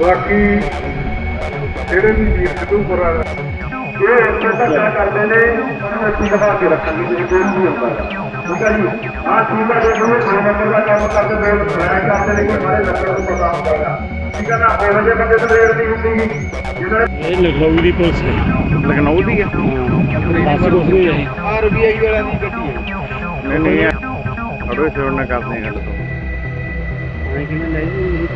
ਬਾਕੀ ਜਿਹੜੇ ਵੀ ਵੀਰ ਸਿੱਧੂਪੁਰ ਵਾਲੇ ਇਹ ਇੱਥੇ ਧੱਕਾ ਕਰਦੇ ਨੇ, ਉਹਨਾਂ ਨੂੰ ਅਸੀਂ ਕੇ ਰੱਖਣ ਜੇ ਕੋਈ ਨਹੀਂ ਹੁੰਦਾ। ਠੀਕ ਹੈ ਜੀ? ਆਹ ਠੀਕ ਹੈ ਜੇ ਨੰਬਰ ਦਾ ਕੰਮ ਕਰਦੇ ਦੋ ਫਲੈਗ ਕਰਦੇ ਨੇ, ਕਿ ਸਾਰੇ ਲੱਕੜ ਨੂੰ ਪਤਾ ਹੁੰਦਾ ਇਹੋ ਜਿਹੇ ਬੰਦੇ ਤੋਂ ਰੇਡ ਨਹੀਂ ਹੁੰਦੀ ਜਿਹਨਾਂ ਇਹ ਲਖਨਊ ਦੀ ਪੁਲਿਸ ਹੈ। ਲਖਨਊ ਦੀ ਹੈ? ਬੱਸ ਰੁਕ ਰਹੀ ਹੈ। ਆਰਬੀਆਈ ਵਾਲਿਆਂ ਦੀ ਗੱਡੀ ਹੈ। ਨਹੀਂ ਨਹੀਂ ਅੜੋ ਛੋੜਨਾ ਕਰਦੇ ਹਾਂ ਗੱਲ ਤੋਂ ਮੈਂ ਕਿਵੇਂ ਲੈ ਜੀ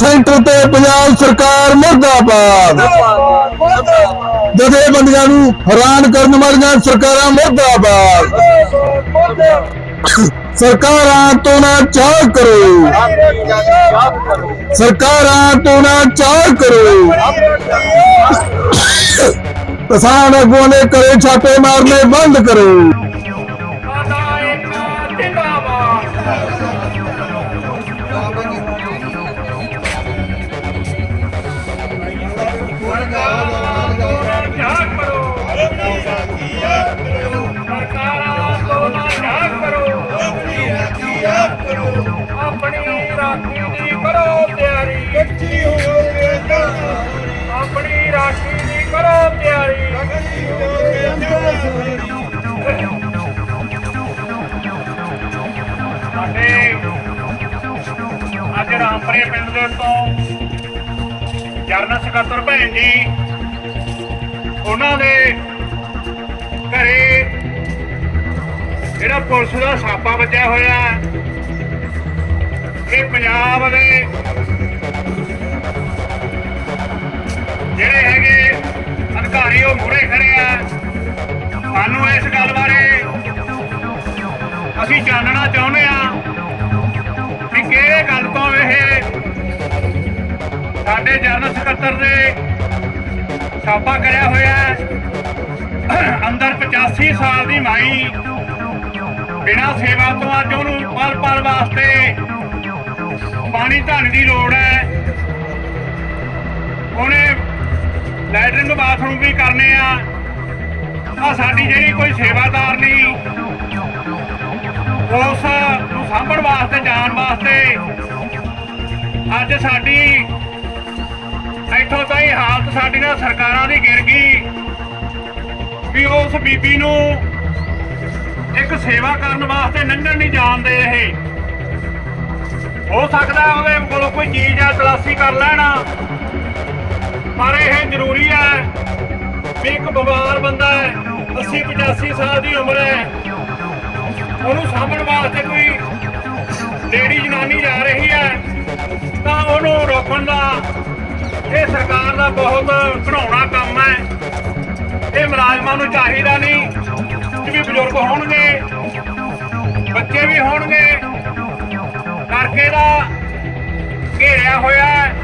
ਸੈਂਟਰ ਤੇ ਪੰਜਾਬ ਸਰਕਾਰ ਮੁਰਦਾਬਾਦ। ਜਥੇਬੰਦੀਆਂ ਨੂੰ ਹੈਰਾਨ ਕਰਨ ਵਾਲੀਆਂ ਸਰਕਾਰਾਂ ਮੁਰਦਾਬਾਦ। ਸਰਕਾਰਾਂ ਤੋਂ ਨਾ ਚਾਹ ਕਰੋ। ਸਰਕਾਰਾਂ ਤੋਂ ਨਾ ਚਾਹ ਕਰੋ। ਕਿਸਾਨ ਆਗੂਆਂ ਨੇ ਕਰੇ ਛਾਪੇ ਮਾਰਨੇ ਬੰਦ ਕਰੋ। ਤਿਆਰੀ ਕੱਚੀ ਹੋਵੇ ਆਪਣੀ ਰਾਖੀ ਦੀ ਕਰੋ ਤਿਆਰੀ। ਸਾਡੇ ਅੱਜ ਰਾਮਪੁਰੇ ਪਿੰਡ ਦੇ ਤੋਂ ਜਰਨਲ ਸਕੱਤਰ ਭੈਣ ਜੀ ਉਹਨਾਂ ਦੇ ਘਰੇ ਜਿਹੜਾ ਪੁਲਿਸ ਦਾ ਛਾਪਾ ਵੱਜਿਆ ਹੋਇਆ ਹੈ ਇਹ ਪੰਜਾਬ ਦੇ ਸਾਨੂੰ ਬਾਰੇ ਅਸੀਂ ਜਾਣਨਾ ਚਾਹੁੰਦੇ ਆ ਕਿ ਕਿਹੜੇ ਗੱਲ ਤੋਂ ਇਹ ਸਾਡੇ ਜਨਰਲ ਸਕੱਤਰ ਨੇ ਛਾਪਾ ਕਰਿਆ ਹੋਇਆ ਅੰਦਰ 85 ਸਾਲ ਦੀ ਮਾਈ ਬਿਨਾਂ ਸੇਵਾ ਤੋਂ ਅੱਜ ਉਹਨੂੰ ਪਲ ਪਲ ਵਾਸਤੇ ਪਾਣੀ ਧਾਣੀ ਦੀ ਲੋੜ ਹੈ। ਉਹਨੇ ਲੈਟਰਿੰਗ ਬਾਥਰੂਮ ਵੀ ਕਰਨੇ ਆ। ਆ ਸਾਡੀ ਜਿਹੜੀ ਕੋਈ ਸੇਵਾਦਾਰ ਨਹੀਂ ਉਸ ਨੂੰ ਸਾਂਭਣ ਵਾਸਤੇ, ਜਾਣ ਵਾਸਤੇ ਅੱਜ ਸਾਡੀ ਇੱਥੋਂ ਤਾਈਂ ਹਾਲਤ ਸਾਡੀ ਨਾਲ ਸਰਕਾਰਾਂ ਦੀ ਗਿਰ ਗਈ ਵੀ ਉਸ ਬੀਬੀ ਨੂੰ ਇੱਕ ਸੇਵਾ ਕਰਨ ਵਾਸਤੇ ਲੰਘਣ ਨਹੀਂ ਜਾਣਦੇ ਇਹ। ਹੋ ਸਕਦਾ ਉਹਦੇ ਕੋਲੋਂ ਕੋਈ ਚੀਜ਼ ਆ ਤਲਾਸ਼ੀ ਕਰ ਲੈਣਾ, ਪਰ ਇਹ ਜ਼ਰੂਰੀ ਹੈ ਵੀ ਇੱਕ ਬਿਮਾਰ ਬੰਦਾ ਹੈ 80 85 ਸਾਲ ਦੀ ਉਮਰ ਹੈ। ਉਹਨੂੰ ਸਾਂਭਣ ਵਾਸਤੇ ਕੋਈ ਲੇਡੀ ਜਨਾਨੀ ਜਾ ਰਹੀ ਹੈ, ਤਾਂ ਉਹਨੂੰ ਰੋਕਣ ਦਾ ਇਹ ਸਰਕਾਰ ਦਾ ਬਹੁਤ ਘਣਾਉਣਾ ਕੰਮ ਹੈ। ਇਹ ਮੁਲਾਜ਼ਮਾਂ ਨੂੰ ਚਾਹੀਦਾ ਨਹੀਂ ਕਿ ਵੀ ਬਜ਼ੁਰਗ ਹੋਣਗੇ, ਬੱਚੇ ਵੀ ਹੋਣਗੇ। ਕਰਕੇ ਦਾ ਘੇਰਿਆ ਹੋਇਆ ਹੈ।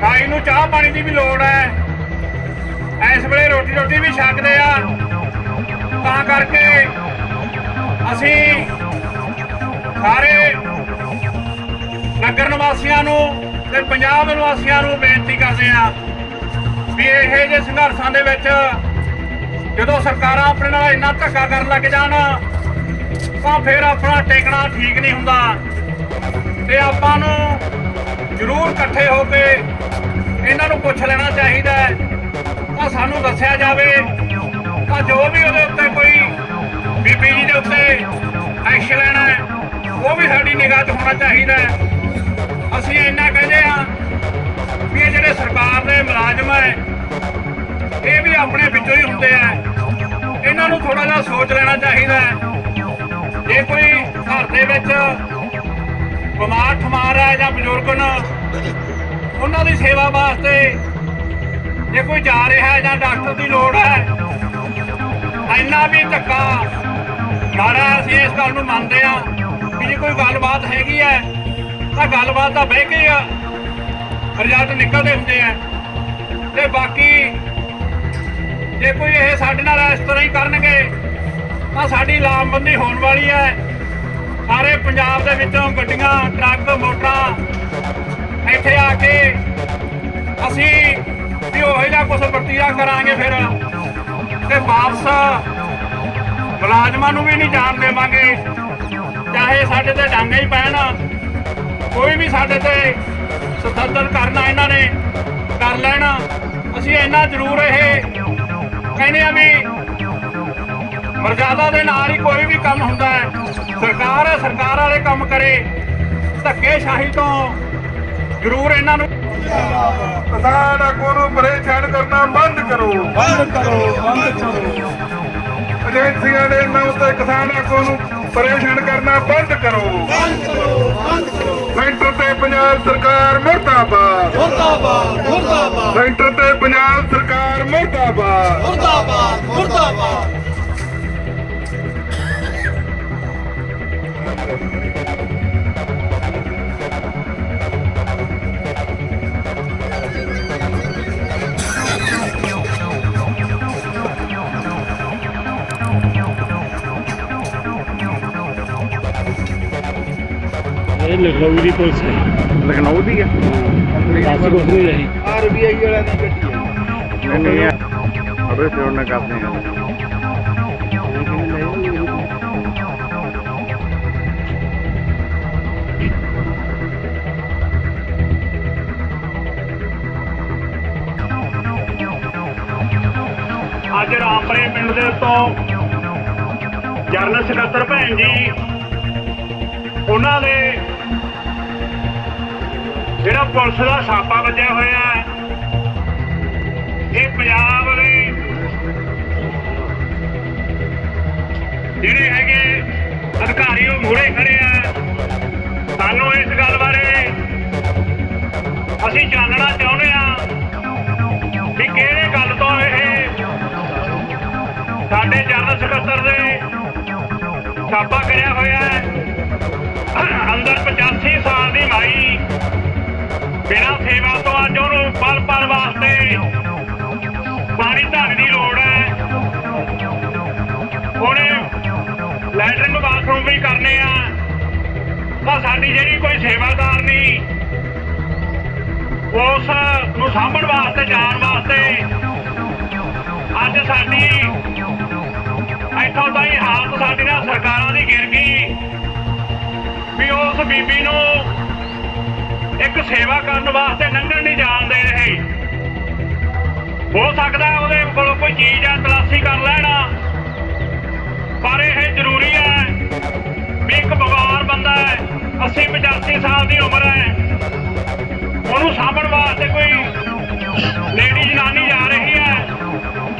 ਭਾਈ ਨੂੰ ਚਾਹ ਪਾਣੀ ਦੀ ਵੀ ਲੋੜ ਹੈ। ਇਸ ਵੇਲੇ ਰੋਟੀ ਰੋਟੀ ਵੀ ਛਕਦੇ ਆ। ਤਾਂ ਕਰਕੇ ਅਸੀਂ ਸਾਰੇ ਨਗਰ ਨਿਵਾਸੀਆਂ ਨੂੰ ਤੇ ਪੰਜਾਬ ਨਿਵਾਸੀਆਂ ਨੂੰ ਬੇਨਤੀ ਕਰਦੇ ਆ ਵੀ ਇਹ ਜਿਹੇ ਸੰਘਰਸ਼ਾਂ ਦੇ ਵਿੱਚ ਜਦੋਂ ਸਰਕਾਰਾਂ ਆਪਣੇ ਨਾਲ ਇੰਨਾ ਧੱਕਾ ਕਰਨ ਲੱਗ ਜਾਣ, ਤਾਂ ਫਿਰ ਆਪਣਾ ਟੇਕਣਾ ਠੀਕ ਨਹੀਂ ਹੁੰਦਾ। ਤੇ ਆਪਾਂ ਨੂੰ ਜ਼ਰੂਰ ਇਕੱਠੇ ਹੋ ਕੇ ਇਹਨਾਂ ਨੂੰ ਪੁੱਛ ਲੈਣਾ ਚਾਹੀਦਾ ਹੈ ਤਾਂ ਸਾਨੂੰ ਦੱਸਿਆ ਜਾਵੇ ਤਾਂ ਜੋ ਵੀ ਉਹਦੇ ਉੱਤੇ ਕੋਈ ਬੀਬੀ ਜੀ ਦੇ ਉੱਤੇ ਐਕਸ਼ਨ ਲੈਣਾ ਹੈ, ਉਹ ਵੀ ਸਾਡੀ ਨਿਗਾਹ 'ਚ ਹੋਣਾ ਚਾਹੀਦਾ ਅਸੀਂ ਇੰਨਾ ਕਹਿੰਦੇ ਆ ਵੀ ਇਹ ਜਿਹੜੇ ਸਰਕਾਰ ਦੇ ਮੁਲਾਜ਼ਮ ਹੈ, ਇਹ ਵੀ ਆਪਣੇ ਵਿੱਚੋਂ ਹੀ ਹੁੰਦੇ ਆ। ਇਹਨਾਂ ਨੂੰ ਥੋੜਾ ਜਿਹਾ ਸੋਚ ਲੈਣਾ ਚਾਹੀਦਾ ਜੇ ਕੋਈ ਘਰ ਦੇ ਵਿੱਚ ਬਿਮਾਰ ਠਮਾਰ ਹੈ ਜਾਂ ਬਜ਼ੁਰਗ ਨੇ, ਉਹਨਾਂ ਦੀ ਸੇਵਾ ਵਾਸਤੇ ਜੇ ਕੋਈ ਜਾ ਰਿਹਾ ਹੈ ਜਾਂ ਡਾਕਟਰ ਦੀ ਲੋੜ ਹੈ, ਇੰਨਾ ਵੀ ਧੱਕਾ। ਮਾਰਾ ਅਸੀਂ ਇਸ ਗੱਲ ਨੂੰ ਮੰਨਦੇ ਆ ਕਿ ਜੇ ਕੋਈ ਗੱਲਬਾਤ ਹੈਗੀ ਹੈ, ਤਾਂ ਗੱਲਬਾਤ ਤਾਂ ਬਹਿ ਕੇ ਆ। ਰਿਜ਼ਲਟ ਨਿਕਲਦੇ ਹੁੰਦੇ ਆ। ਤੇ ਬਾਕੀ ਜੇ ਕੋਈ ਇਹ ਸਾਡੇ ਨਾਲ ਇਸ ਤਰ੍ਹਾਂ ਹੀ ਕਰਨਗੇ, ਤਾਂ ਸਾਡੀ ਲਾਮਬੰਦੀ ਹੋਣ ਵਾਲੀ ਹੈ। ਸਾਰੇ ਪੰਜਾਬ ਦੇ ਵਿੱਚੋਂ ਗੱਡੀਆਂ, ਟਰੱਕ, ਮੋਟਰਾਂ ਇੱਥੇ ਆ ਕੇ ਅਸੀਂ ਵੀ ਉਹੋ ਜਿਹਾ ਕੁਝ ਵਰਤੀਰਾ ਕਰਾਂਗੇ ਫਿਰ। ਤੇ ਵਾਪਸ ਮੁਲਾਜ਼ਮਾਂ ਨੂੰ ਵੀ ਨਹੀਂ ਜਾਣ ਦੇਵਾਂਗੇ। ਚਾਹੇ ਸਾਡੇ ਤੇ ਡਾਂਗੇ ਹੀ ਪੈਣ। ਕੋਈ ਵੀ ਸਾਡੇ ਤੇ ਸਤੰਤਰ ਕਰਨਾ ਇਹਨਾਂ ਨੇ, ਕਰ ਲੈਣਾ। ਅਸੀਂ ਇੰਨਾ ਜ਼ਰੂਰ ਇਹ ਕਹਿੰਦੇ ਆ ਵੀ ਮਰਜ਼ਾਦਾ ਦੇ ਨਾਲ ਹੀ ਕੋਈ ਵੀ ਕੰਮ ਹੁੰਦਾ ਹੈ। ਸਰਕਾਰ ਹੈ, ਸਰਕਾਰ ਵਾਲੇ ਕੰਮ ਕਰੇ। ਧੱਕੇ ਸ਼ਾਹੀ ਤੋਂ ਜ਼ਰੂਰ ਇਹਨਾਂ ਨੂੰ ਕਿਸਾਨ ਆਗੂ ਨੂੰ ਪਰੇਸ਼ਾਨ ਕਰਨਾ ਬੰਦ ਕਰੋ। ਬੰਦ ਕਰੋ ਬੰਦ ਕਰੋ। ਏਜੰਸੀਆਂ ਦੇ ਨਾਮ ਤੇ ਕਿਸਾਨ ਆਗੂ ਨੂੰ ਪਰੇਸ਼ਾਨ ਕਰਨਾ ਬੰਦ ਕਰੋ। ਬੰਦ ਕਰੋ ਬੰਦ ਕਰੋ। ਸੈਂਟਰ ਤੇ ਪੰਜਾਬ ਸਰਕਾਰ ਮੁਰਦਾਬਾਦ। ਮੁਰਦਾਬਾਦ ਮੁਰਦਾਬਾਦ। ਸੈਂਟਰ ਤੇ ਪੰਜਾਬ ਸਰਕਾਰ ਮੁਰਦਾਬਾਦ। ਮੁਰਦਾਬਾਦ ਮੁਰਦਾਬਾਦ। ਲਖਨਊ ਦੀ ਪੁਲਿਸ ਹੈ ਲਖਨਊ ਦੀ ਹੈ। ਦੱਸ ਕੁਛ ਨਹੀਂ ਰਹੀ। ਆਰਬੀਆਈ ਵਾਲਿਆਂ ਦੀ ਗੱਡੀ ਹੈ ਨਹੀਂ ਹੈ ਅਰੇ ਸਿਰ ਨਾ ਕਰਦੇ ਹਾਂ ਅੱਜ ਰਾਮਪੁਰੇ ਪਿੰਡ ਦੇ ਉੱਤੋਂ ਜਰਨਲ ਸਕੱਤਰ ਭੈਣ ਜੀ ਉਹਨਾਂ ਦੇ ਜਿਹੜਾ ਪੁਲਿਸ ਦਾ ਛਾਪਾ ਵੱਜਿਆ ਹੋਇਆ ਹੈ, ਇਹ ਪੰਜਾਬ ਦੇ ਜਿਹੜੇ ਹੈਗੇ ਅਧਿਕਾਰੀ ਉਹ ਮੂਹਰੇ ਖੜੇ ਆ। ਸਾਨੂੰ ਇਸ ਗੱਲ ਬਾਰੇ ਅਸੀਂ ਜਾਣਨਾ ਚਾਹੁੰਦੇ ਆ ਕਿ ਕਿਹੜੇ ਗੱਲ ਤੋਂ ਇਹ ਸਾਡੇ ਜਨਰਲ ਸਕੱਤਰ ਦੇ ਛਾਪਾ ਕਰਿਆ ਹੋਇਆ ਹੈ। ਅੰਦਰ 85 ਸਾਲ ਦੀ ਮਾਈ ਬਿਨਾਂ ਸੇਵਾ ਤੋਂ ਅੱਜ ਉਹਨੂੰ ਪਲ ਪਲ ਵਾਸਤੇ ਪਾਣੀ ਧਾਰਨ ਦੀ ਲੋੜ ਹੈ। ਉਹਨੇ ਲੈਟਰਿੰਗ ਬਾਥਰੂਮ ਵੀ ਕਰਨੇ ਆ। ਤਾਂ ਸਾਡੀ ਜਿਹੜੀ ਕੋਈ ਸੇਵਾਦਾਰ ਨਹੀਂ, ਉਸ ਨੂੰ ਸਾਂਭਣ ਵਾਸਤੇ, ਜਾਣ ਵਾਸਤੇ ਅੱਜ ਸਾਡੀ ਇੱਥੋਂ ਤਾਈਂ ਹਾਲਤ ਸਾਡੀ ਨਾਲ ਸਰਕਾਰਾਂ ਦੀ ਗਿਰ ਗਈ ਵੀ ਉਸ ਬੀਬੀ ਨੂੰ ਸੇਵਾ ਕਰਨ ਵਾਸਤੇ ਲੰਘਣ ਨਹੀਂ ਜਾਣ ਦੇ ਰਹੇ ਹੋ ਸਕਦਾ ਉਹਦੇ ਕੋਲ ਕੋਈ ਚੀਜ਼ ਆ ਤਲਾਸ਼ੀ ਕਰ ਲੈਣਾ। ਪਰ ਇਹ ਜ਼ਰੂਰੀ ਹੈ ਵੀ ਇੱਕ ਬਿਮਾਰ ਬੰਦਾ ਹੈ 80 85 ਸਾਲ ਦੀ ਉਮਰ ਹੈ। ਉਹਨੂੰ ਸਾਂਭਣ ਵਾਸਤੇ ਕੋਈ ਲੇਡੀ ਜਨਾਨੀ ਜਾ ਰਹੀ ਹੈ,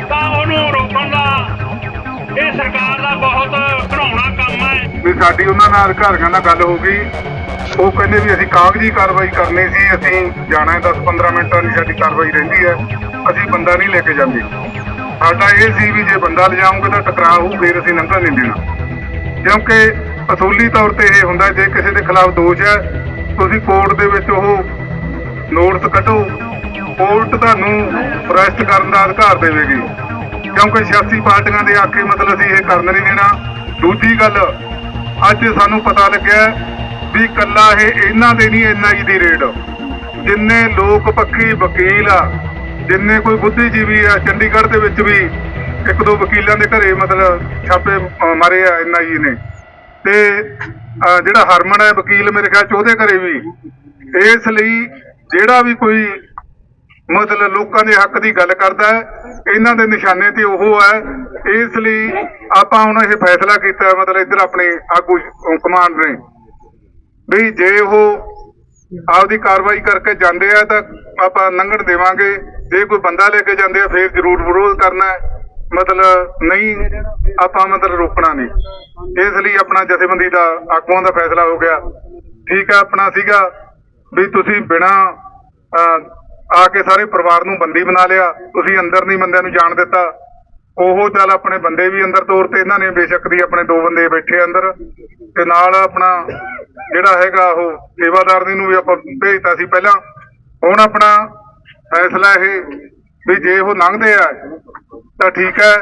ਤਾਂ ਉਹਨੂੰ ਰੋਕਣ ਦਾ ਇਹ ਸਰਕਾਰ ਦਾ ਬਹੁਤ ਘਣਾਉਣਾ ਕੰਮ ਹੈ। ਵੀ ਸਾਡੀ ਉਹਨਾਂ ਨਾਲ ਅਧਿਕਾਰੀਆਂ ਨਾਲ ਗੱਲ ਹੋ ਗਈ। ਉਹ ਕਹਿੰਦੇ ਵੀ ਅਸੀਂ ਕਾਗਜ਼ੀ ਕਾਰਵਾਈ ਕਰਨੀ ਸੀ, ਅਸੀਂ ਜਾਣਾ ਹੈ 10-15 ਮਿੰਟਾਂ ਦੀ ਸਾਡੀ ਕਾਰਵਾਈ ਰਹਿੰਦੀ ਹੈ, ਅਸੀਂ ਬੰਦਾ ਨਹੀਂ ਲੈ ਕੇ ਜਾਂਦੇ। ਸਾਡਾ ਇਹ ਸੀ ਵੀ ਜੇ ਬੰਦਾ ਲਿਜਾਉਂਗੇ ਤਾਂ ਟਕਰਾਅ ਹੋਊ, ਫਿਰ ਅਸੀਂ ਲੰਘਣ ਨਹੀਂ ਦੇਣਾ। ਕਿਉਂਕਿ ਅਸੂਲੀ ਤੌਰ ਤੇ ਇਹ ਹੁੰਦਾ, ਜੇ ਕਿਸੇ ਦੇ ਖਿਲਾਫ ਦੋਸ਼ ਹੈ, ਤੁਸੀਂ ਕੋਰਟ ਦੇ ਵਿੱਚ ਉਹ ਨੋਟਿਸ ਕੱਢੋ, ਕੋਰਟ ਤੁਹਾਨੂੰ ਅਰੈਸਟ ਕਰਨ ਦਾ ਅਧਿਕਾਰ ਦੇਵੇਗੀ। ਕਿਉਂਕਿ ਸਿਆਸੀ ਪਾਰਟੀਆਂ ਦੇ ਆਖੇ ਮਤਲਬ ਅਸੀਂ ਇਹ ਕਰਨ ਨਹੀਂ ਦੇਣਾ। ਦੂਜੀ ਗੱਲ, ਅੱਜ ਸਾਨੂੰ ਪਤਾ ਲੱਗਿਆ ਵੀ ਕੱਲਾ ਇਹ ਇਹਨਾਂ ਦੇ ਨਹੀਂ ਐਨਆਈ ਦੀ ਰੇਡ। ਜਿੰਨੇ ਲੋਕ ਪੱਖੀ ਵਕੀਲ ਆ, ਜਿੰਨੇ ਕੋਈ ਬੁੱਧੀਜੀਵੀ ਆ, ਚੰਡੀਗੜ੍ਹ ਦੇ ਵਿੱਚ ਵੀ ਇੱਕ ਦੋ ਵਕੀਲਾਂ ਦੇ ਘਰੇ ਮਤਲਬ ਛਾਪੇ ਮਾਰੇ ਆ ਐਨਆਈ ਨੇ। ਤੇ ਜਿਹੜਾ ਹਰਮਨ ਹੈ ਵਕੀਲ ਮੇਰੇ ਖਿਆਲ ਚ ਉਹਦੇ ਘਰੇ ਵੀ। ਇਸ ਲਈ ਜਿਹੜਾ ਵੀ ਕੋਈ ਮਤਲਬ ਲੋਕਾਂ ਦੇ ਹੱਕ ਦੀ ਗੱਲ ਕਰਦਾ ਹੈ, ਇਹਨਾਂ ਦੇ ਨਿਸ਼ਾਨੇ ਤੇ ਉਹ ਹੈ। ਇਸ ਲਈ ਆਪਾਂ ਹੁਣ ਇਹ ਫੈਸਲਾ ਕੀਤਾ, ਮਤਲਬ ਇੱਧਰ ਆਪਣੇ ਆਗੂ ਕਮਾਂਡ ਨੇ। ਵੀ ਜੇ ਉਹ ਆਪਦੀ ਕਾਰਵਾਈ ਕਰਕੇ ਜਾਂਦੇ ਆ ਤਾਂ ਆਪਾਂ ਲੰਘਣ ਦੇਵਾਂਗੇ। ਜੇ ਕੋਈ ਬੰਦਾ ਲੈ ਕੇ ਜਾਂਦੇ ਆ, ਫੇਰ ਜ਼ਰੂਰ ਵਿਰੋਧ ਕਰਨਾ ਮਤਲਬ ਨਹੀਂ, ਆਪਾਂ ਮਤਲਬ ਰੋਕਣਾ ਨਹੀਂ। ਇਸ ਲਈ ਆਪਣਾ ਜਥੇਬੰਦੀ ਦਾ ਆਗੂਆਂ ਦਾ ਫੈਸਲਾ ਹੋ ਗਿਆ। ਠੀਕ ਹੈ, ਆਪਣਾ ਸੀਗਾ ਵੀ ਤੁਸੀਂ ਬਿਨਾ ਆ ਕੇ ਸਾਰੇ ਪਰਿਵਾਰ ਨੂੰ ਬੰਦੀ ਬਣਾ ਲਿਆ। ਤੁਸੀਂ ਅੰਦਰ ਨਹੀਂ ਬੰਦਿਆਂ ਨੂੰ ਜਾਣ ਦਿੱਤਾ। ਉਹ ਚੱਲ ਆਪਣੇ ਬੰਦੇ ਵੀ ਅੰਦਰ ਤੋਰ ਤੇ ਇਹਨਾਂ ਨੇ ਬੇਸ਼ੱਕ ਦੀ ਆਪਣੇ ਦੋ ਬੰਦੇ ਬੈਠੇ ਅੰਦਰ ਤੇ ਨਾਲ ਆਪਣਾ ਜਿਹੜਾ ਹੈਗਾ ਉਹ ਸੇਵਾਦਾਰ ਨੂੰ ਵੀ ਆਪਾਂ ਭੇਜਤਾ ਸੀ ਪਹਿਲਾਂ। ਹੁਣ ਆਪਣਾ ਫੈਸਲਾ ਇਹ ਵੀ ਜੇ ਉਹ ਲੰਘਦੇ ਆ ਤਾਂ ਠੀਕ ਹੈ।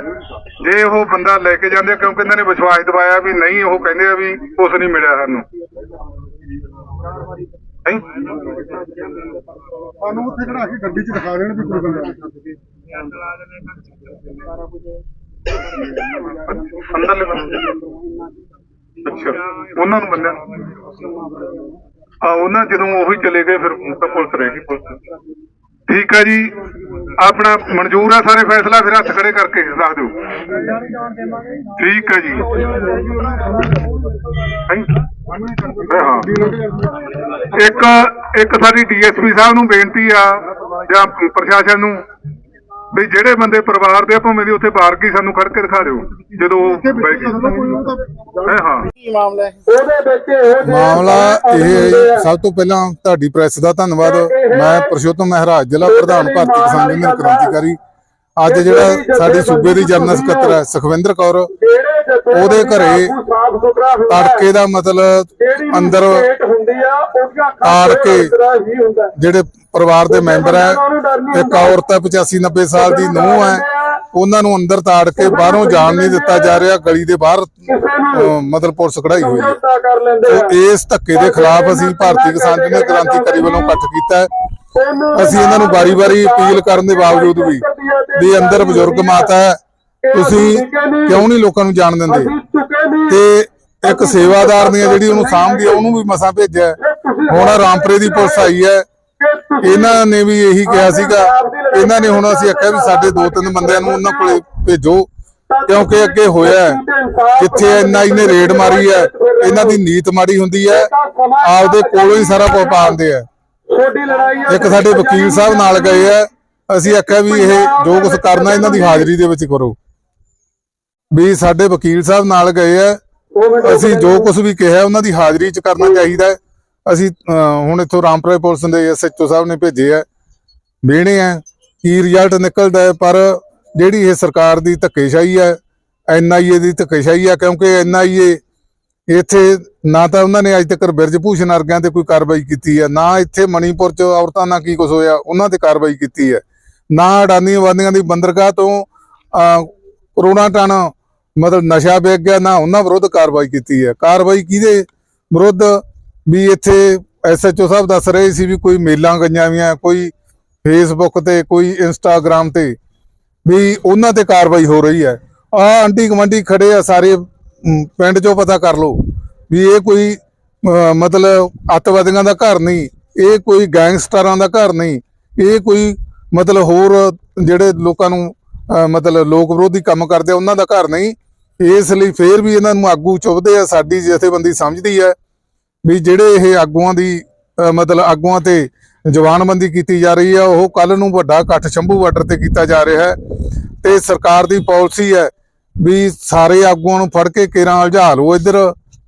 ਜੇ ਉਹ ਬੰਦਾ ਲੈ ਕੇ ਜਾਂਦੇ ਆ, ਕਿਉਂਕਿ ਇਹਨਾਂ ਨੇ ਵਿਸ਼ਵਾਸ ਦਿਵਾਇਆ ਵੀ ਨਹੀਂ ਉਹ ਕਹਿੰਦੇ ਆ ਵੀ ਕੁਛ ਨਹੀਂ ਮਿਲਿਆ ਸਾਨੂੰ। ਨਹੀਂ ਸਾਨੂੰ ਉੱਥੇ ਖੜਾ ਕੇ ਗੱਡੀ 'ਚ ਦਿਖਾ ਦੇਣ ਵੀ ਕੋਈ ਬੰਦਾ। ਅੰਦਰਲੇ ਬੰਦੇ ਅੱਛਾ, ਉਹਨਾਂ ਨੂੰ ਬੰਦਿਆਂ ਆ, ਉਹਨਾਂ ਜਦੋਂ ਉਹੀ ਚਲੇ ਗਏ, ਫਿਰ ਤਾਂ ਪੁਲਿਸ ਰਹਿ ਗਈ, ਪੁਲਿਸ। ਠੀਕ ਹੈ ਜੀ। ਆਪਣਾ ਮਨਜ਼ੂਰ ਆ ਸਾਰੇ ਫੈਸਲਾ, ਫਿਰ ਹੱਥ ਖੜੇ ਕਰਕੇ ਦੱਸ ਦਿਓ। ਠੀਕ ਹੈ ਜੀ। ਹਾਂ। ਇੱਕ ਇੱਕ ਸਾਡੀ ਡੀਐਸਪੀ ਸਾਹਿਬ ਨੂੰ ਬੇਨਤੀ ਆ, ਜਾਂ ਪ੍ਰਸ਼ਾਸਨ ਨੂੰ ਵੀ ਜਿਹੜੇ ਬੰਦੇ ਪਰਿਵਾਰ ਦੇ ਆ, ਭਾਵੇਂ ਦੀ ਉੱਥੇ ਬਾਰਗੀ ਸਾਨੂੰ ਖੜ ਕੇ ਦਿਖਾ ਦਿਓ ਜਦੋਂ ਉਹ ਬਹਿ ਗਏ। ਹੈਂ, ਹਾਂ। ਮਾਮਲਾ ਇਹ ਹੈ ਜੀ, ਸਭ ਤੋਂ ਪਹਿਲਾਂ ਤੁਹਾਡੀ ਪ੍ਰੈਸ ਦਾ ਧੰਨਵਾਦ। ਮੈਂ ਪ੍ਰਸ਼ੋਤਮ ਮਹਾਰਾਜ ਜ਼ਿਲ੍ਹਾ ਪ੍ਰਧਾਨ ਭਾਰਤੀ ਕਿਸਾਨ ਯੂਨੀਅਨ ਕ੍ਰਾਂਤੀਕਾਰੀ। ਅੱਜ ਜਿਹੜਾ ਸਾਡੇ ਸੂਬੇ ਦੀ ਜਨਰਲ ਸਕੱਤਰ ਹੈ ਸੁਖਵਿੰਦਰ ਕੌਰ। ਉਹਦੇ ਘਰੇ ਤੜਕੇ ਦਾ ਮਤਲਬ ਅੰਦਰ ਕੇ ਜਿਹੜੇ ਪਰਿਵਾਰ ਦੇ ਮੈਂਬਰ ਹੈ ਇੱਕ ਔਰਤ ਹੈ 85 90 ਸਾਲ ਦੀ ਨੂੰਹ ਹੈ ਉਹਨਾਂ ਨੂੰ ਅੰਦਰ ਤਾੜ ਕੇ ਬਾਹਰੋਂ ਜਾਣ ਨਹੀਂ ਦਿੱਤਾ ਜਾ ਰਿਹਾ ਗਲੀ ਦੇ ਬਾਹਰ ਮਤਲਬ ਪੁਲਿਸ ਕਢਾਈ ਹੋਈ ਹੈ। ਇਸ ਧੱਕੇ ਦੇ ਖਿਲਾਫ ਅਸੀਂ ਭਾਰਤੀ ਕਿਸਾਨ ਯੂਨੀਅਨ ਕ੍ਰਾਂਤੀਕਾਰੀ ਵੱਲੋਂ ਇਕੱਠ ਕੀਤਾ ਹੈ। ਅਸੀਂ ਇਹਨਾਂ ਨੂੰ ਵਾਰੀ-ਵਾਰੀ ਅਪੀਲ ਕਰਨ ਦੇ ਬਾਵਜੂਦ ਵੀ ਵੀ ਅੰਦਰ ਬਜ਼ੁਰਗ ਮਾਤਾ ਹੈ ਤੁਸੀਂ ਕਿਉਂ ਨਹੀਂ ਲੋਕਾਂ ਨੂੰ ਜਾਣ ਦਿੰਦੇ? ਤੇ ਇੱਕ ਸੇਵਾਦਾਰ ਨੇ ਜਿਹੜੀ ਉਹਨੂੰ ਸਾਂਭਦੀ ਉਹਨੂੰ ਵੀ ਮਸਾਂ ਭੇਜਿਆ। ਹੁਣ ਰਾਮਪੁਰੇ ਦੀ ਪੁਲਿਸ ਆਈ ਹੈ। ਇਹਨਾਂ ਨੇ ਵੀ ਇਹੀ ਕਿਹਾ ਸੀਗਾ। ਇਹਨਾਂ ਨੇ ਹੁਣ ਅਸੀਂ ਆਖਿਆ ਵੀ ਸਾਡੇ ਦੋ ਤਿੰਨ ਬੰਦਿਆਂ ਨੂੰ ਉਹਨਾਂ ਕੋਲੇ ਭੇਜੋ ਕਿਉਂਕਿ ਅੱਗੇ ਹੋਇਆ ਜਿੱਥੇ ਐਨਆਈ ਨੇ ਰੇਡ ਮਾਰੀ ਹੈ ਇਹਨਾਂ ਦੀ ਨੀਤ ਮਾੜੀ ਹੁੰਦੀ ਹੈ। ਆਪਦੇ ਕੋਲੋਂ ਹੀ ਸਾਰਾ ਕੁਝ ਪਾਉਂਦੇ ਆ। ਇੱਕ ਸਾਡੇ ਵਕੀਲ ਸਾਹਿਬ ਨਾਲ ਗਏ ਆ। ਅਸੀਂ ਆਖਿਆ ਵੀ ਇਹ ਜੋ ਕੁਝ ਕਰਨਾ ਇਹਨਾਂ ਦੀ ਹਾਜ਼ਰੀ ਦੇ ਵਿੱਚ ਕਰੋ। ਵੀ ਸਾਡੇ ਵਕੀਲ ਸਾਹਿਬ ਨਾਲ ਗਏ ਆ। ਅਸੀਂ ਜੋ ਕੁਝ ਵੀ ਕਿਹਾ ਉਹਨਾਂ ਦੀ ਹਾਜ਼ਰੀ 'ਚ ਕਰਨਾ ਚਾਹੀਦਾ ਹੈ। ਅਸੀਂ ਹੁਣ ਇੱਥੋਂ ਰਾਮਪੁਰੇ ਪੁਲਿਸ ਦੇ ਐਸਐਚਓ ਸਾਹਿਬ ਨੇ ਭੇਜੇ ਆ। ਵੇਣੇ ਆ ਕੀ ਰਿਜ਼ਲਟ ਨਿਕਲਦਾ ਹੈ ਪਰ ਜਿਹੜੀ ਇਹ ਸਰਕਾਰ ਦੀ ਧੱਕੇਸ਼ਾਹੀ ਹੈ ਐਨਆਈਏ ਦੀ ਧੱਕੇਸ਼ਾਹੀ ਹੈ ਕਿਉਂਕਿ ਐਨਆਈਏ ਇੱਥੇ ਨਾ ਤਾਂ ਉਹਨਾਂ ਨੇ ਅੱਜ ਤੱਕ ਬਿਰਜ ਭੂਸ਼ਣ ਵਰਗਿਆਂ ਤੇ ਕੋਈ ਕਾਰਵਾਈ ਕੀਤੀ ਹੈ ਨਾ ਇੱਥੇ ਮਣੀਪੁਰ ਚ ਔਰਤਾਂ ਨਾਲ ਕੀ ਕੁਝ ਹੋਇਆ ਉਹਨਾਂ ਤੇ ਕਾਰਵਾਈ ਕੀਤੀ ਹੈ। ਨਾ ਅਡਾਨੀ ਵਾਦੀਆਂ ਦੀ ਬੰਦਰਗਾਹ ਤੋਂ ਕਰੋਨਾ ਟਨ ਮਤਲਬ ਨਸ਼ਾ ਵੇਚ ਗਿਆ, ਨਾ ਉਹਨਾਂ ਵਿਰੁੱਧ ਕਾਰਵਾਈ ਕੀਤੀ ਹੈ। ਕਾਰਵਾਈ ਕਿਹਦੇ ਵਿਰੁੱਧ? ਵੀ ਇੱਥੇ ਐਸਐਚਓ ਸਾਹਿਬ ਦੱਸ ਰਹੇ ਸੀ ਵੀ ਕੋਈ ਮੇਲਾਂ ਗਈਆਂ ਵੀਆਂ, ਕੋਈ ਫੇਸਬੁੱਕ ਤੇ, ਕੋਈ ਇੰਸਟਾਗ੍ਰam ਤੇ, ਵੀ ਉਹਨਾਂ ਤੇ ਕਾਰਵਾਈ ਹੋ ਰਹੀ ਹੈ। ਆ ਆਂਟੀ ਕਮੰਡੀ ਖੜੇ ਆ ਸਾਰੇ ਪਿੰਡ ਚੋਂ ਪਤਾ ਕਰ ਲਓ ਵੀ ਇਹ ਕੋਈ ਮਤਲਬ ਅੱਤਵਾਦੀਆਂ ਦਾ ਘਰ ਨਹੀਂ, ਇਹ ਕੋਈ ਗੈਂਗਸਟਰਾਂ ਦਾ ਘਰ ਨਹੀਂ, ਇਹ ਕੋਈ ਮਤਲਬ ਹੋਰ ਜਿਹੜੇ ਲੋਕਾਂ ਨੂੰ ਮਤਲਬ ਲੋਕ ਵਿਰੋਧੀ ਕੰਮ ਕਰਦੇ ਉਹਨਾਂ ਦਾ ਘਰ ਨਹੀਂ। ਇਸ ਲਈ ਫੇਰ ਵੀ ਇਹਨਾਂ ਨੂੰ ਆਗੂ ਚੁੱਭਦੇ ਆ, ਸਾਡੀ ਜਥੇਬੰਦੀ ਸਮਝਦੀ ਹੈ ਵੀ ਜਿਹੜੇ ਇਹ ਆਗੂਆਂ ਦੀ ਮਤਲਬ ਆਗੂਆਂ ਤੇ ਜਵਾਨਬੰਦੀ ਕੀਤੀ ਜਾ ਰਹੀ ਹੈ, ਉਹ ਕੱਲ ਨੂੰ ਵੱਡਾ ਇਕੱਠ ਸ਼ੰਭੂ ਬਾਰਡਰ ਤੇ ਕੀਤਾ ਜਾ ਰਿਹਾ ਹੈ ਤੇ ਸਰਕਾਰ ਦੀ ਪਾਲਿਸੀ ਹੈ ਵੀ ਸਾਰੇ ਆਗੂਆਂ ਨੂੰ ਫੜ ਕੇ ਕੇਰਾਂ ਉਲਝਾ ਲਓ ਇੱਧਰ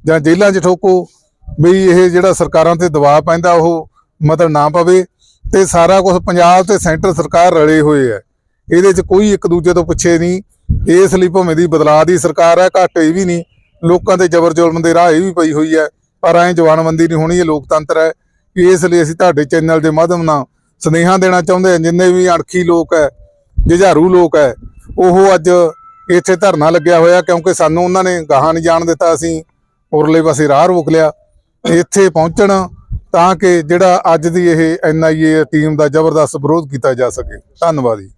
ਜਾਂ ਜੇਲ੍ਹਾਂ 'ਚ ਠੋਕੋ ਵੀ ਇਹ ਜਿਹੜਾ ਸਰਕਾਰਾਂ ਤੇ ਦਬਾਅ ਪੈਂਦਾ ਉਹ ਮਤਲਬ ਨਾ ਪਵੇ ਤੇ ਸਾਰਾ ਕੁਝ ਪੰਜਾਬ ਤੇ ਸੈਂਟਰ ਸਰਕਾਰ ਰਲੇ ਹੋਏ ਹੈ। ਇਹਦੇ 'ਚ ਕੋਈ ਇੱਕ ਦੂਜੇ ਤੋਂ ਪੁੱਛੇ ਨਹੀਂ। ਇਸ ਲਈ ਭਾਵੇਂ ਦੀ ਬਦਲਾਅ ਦੀ ਸਰਕਾਰ ਹੈ, ਘੱਟ ਇਹ ਵੀ ਨਹੀਂ। ਲੋਕਾਂ ਦੇ ਜ਼ਬਰ ਜ਼ੁਲਮ ਦੇ ਰਾਹ ਇਹ ਵੀ ਪਈ ਹੋਈ ਹੈ, ਪਰ ਐਂ ਜਵਾਨਬੰਦੀ ਨਹੀਂ ਹੋਣੀ, ਇਹ ਲੋਕਤੰਤਰ ਹੈ। ਇਸ ਲਈ ਅਸੀਂ ਤੁਹਾਡੇ ਚੈਨਲ ਦੇ ਮਾਧਿਅਮ ਨਾਲ ਸੁਨੇਹਾ ਦੇਣਾ ਚਾਹੁੰਦੇ ਹਾਂ, ਜਿੰਨੇ ਵੀ ਅਣਖੀ ਲੋਕ ਹੈ, ਜੁਝਾਰੂ ਲੋਕ ਹੈ, ਉਹ ਅੱਜ ਇੱਥੇ ਧਰਨਾ ਲੱਗਿਆ ਹੋਇਆ, ਕਿਉਂਕਿ ਸਾਨੂੰ ਉਹਨਾਂ ਨੇ ਗਾਹਾਂ ਨਹੀਂ ਜਾਣ ਦਿੱਤਾ, ਅਸੀਂ ਉਰਲੇ ਪਾਸੇ ਰਾਹ ਰੋਕ ਲਿਆ। ਇੱਥੇ ਪਹੁੰਚਣ ਤਾਂ ਕਿ ਜਿਹੜਾ ਅੱਜ ਦੀ ਇਹ ਐਨਆਈਏ ਟੀਮ ਦਾ ਜ਼ਬਰਦਸਤ ਵਿਰੋਧ ਕੀਤਾ ਜਾ ਸਕੇ। ਧੰਨਵਾਦ ਜੀ।